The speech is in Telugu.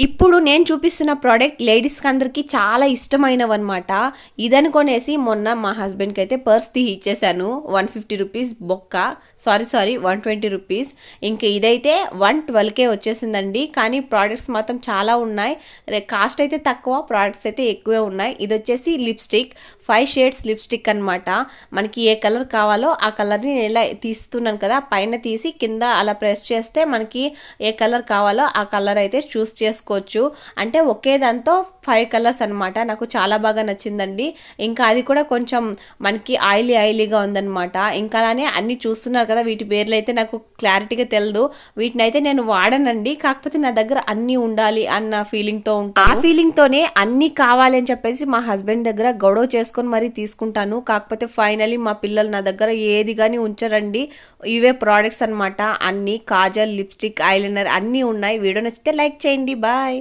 ఇప్పుడు నేను చూపిస్తున్న ప్రోడక్ట్ లేడీస్కి అందరికీ చాలా ఇష్టమైనవి అనమాట ఇదనుకొనేసి మొన్న మా హస్బెండ్కి అయితే పర్స్ తీ ఇచ్చేసాను వన్ ఫిఫ్టీ రూపీస్ బొక్క. Sorry sorry one twenty rupees ఇంక ఇదైతే వన్ ట్వెల్వ్కే వచ్చేసిందండి. కానీ ప్రోడక్ట్స్ మాత్రం చాలా ఉన్నాయి. రే- కాస్ట్ అయితే తక్కువ ప్రోడక్ట్స్ అయితే ఎక్కువే ఉన్నాయి. ఇది వచ్చేసి లిప్స్టిక్ ఫైవ్ షేడ్స్ లిప్స్టిక్ అనమాట మనకి ఏ కలర్ కావాలో ఆ కలర్ని నేను ఇలా తీస్తున్నాను కదా పైన తీసి కింద అలా ప్రెస్ చేస్తే మనకి ఏ కలర్ కావాలో ఆ కలర్ అయితే చూస్ చేసుకో తీసుకోవచ్చు. అంటే ఒకే దాంతో ఫైవ్ కలర్స్ అన్నమాట. నాకు చాలా బాగా నచ్చిందండి. ఇంకా అది కూడా కొంచెం మనకి ఆయిలీ ఆయిలీగా ఉందన్నమాట. ఇంకా అలానే అన్ని చూస్తున్నారు కదా వీటి పేర్లు అయితే నాకు క్లారిటీగా తెలియదు వీటిని అయితే నేను వాడనండి. కాకపోతే నా దగ్గర అన్నీ ఉండాలి అన్న ఫీలింగ్తో ఉంటాను. ఆ ఫీలింగ్తోనే అన్నీ కావాలి అని చెప్పేసి మా హస్బెండ్ దగ్గర గొడవ చేసుకొని మరీ తీసుకుంటాను. కాకపోతే ఫైనలీ మా పిల్లలు నా దగ్గర ఏది కానీ ఉంచరండి. ఇవే ప్రోడక్ట్స్ అన్నమాట. అన్ని కాజల్ లిప్స్టిక్ ఐలైనర్ అన్నీ ఉన్నాయి. వీడియో నచ్చితే లైక్ చేయండి. Bye Bye.